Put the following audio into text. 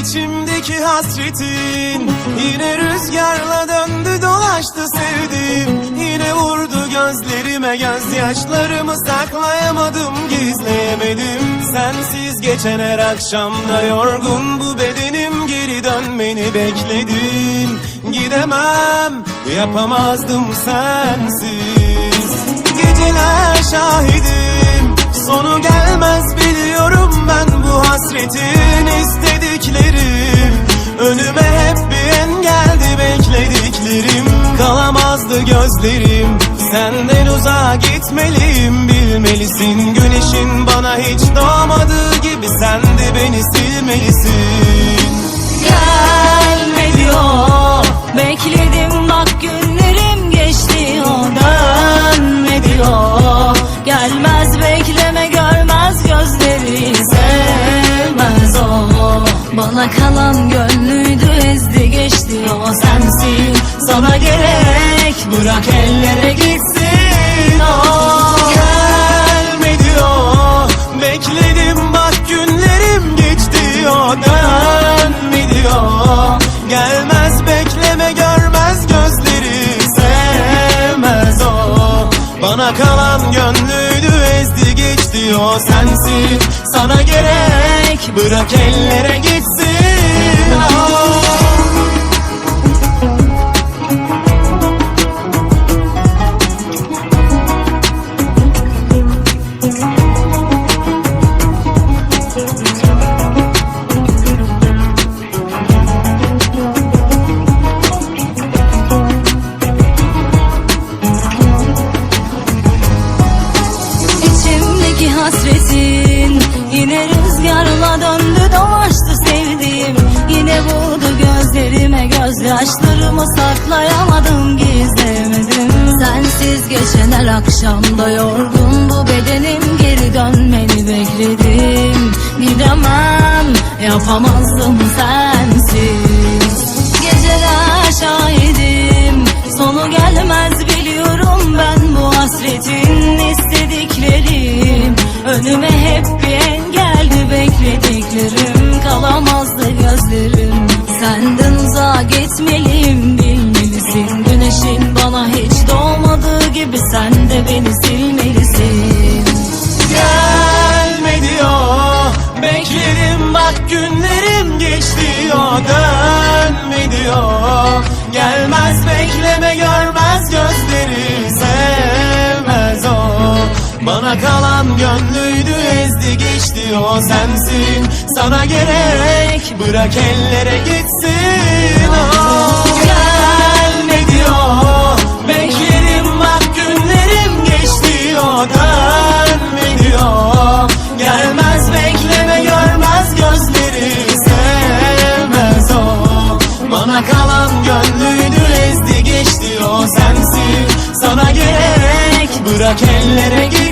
İçimdeki hasretin Yine rüzgarla döndü dolaştı sevdim. Yine vurdu gözlerime gözyaşlarımı saklayamadım gizleyemedim. Sensiz geçen her akşamda yorgun bu bedenim Geri dönmeni bekledim. Gidemem yapamazdım sensiz. Geceler şahidim Sonu gelmez biliyorum ben bu hasretin. İstediklerim gözlerim. Senden uzağa gitmeliyim bilmelisin. Güneşin bana hiç doğmadığı gibi sen de beni silmelisin. Gelme diyor Bekledim bak günlerim geçti. O dönme diyor Gelmez bekleme görmez gözleri. Sevmez o. Bana kalan o sensin Sana gerek bırak ellere gitsin. O Gelme diyor Bekledim bak günlerim geçti o dönme diyor Gelmez bekleme görmez gözleri sevmez o Bana kalan gönlüydü ezdi geçti o sensin Sana gerek bırak ellere gitsin gözyaşlarımı saklayamadım gizlemedim. Sensiz geçen her akşamda yorgun bu bedenim Geri dönmeni bekledim. Gidemem yapamazdım sensiz. Geceler şahidim Sonu gelmez biliyorum ben bu hasretin istediklerim. Önüme hep bir engeldi beklediklerim. Kalamazdı gözlerim Senden uzağa gitmeliyim bilmelisin. Güneşin bana hiç doğmadığı gibi sen de beni silmelisin. Gelme diyor Bekledim bak günlerim geçti. O dönme diyor Gelmez bekleme görmez gözleri sevmez o. Bana kalan gönlüydü ezdi geçti o sensin. Sana gerek bırak ellere gitsin. O Gelme diyor? Bekledim bak günlerim geçti. O dönme diyor? Gelmez bekleme görmez gözleri sevmez o. Bana kalan gönlüydü ezdi geçti o sensin. Sana gerek bırak ellere gitsin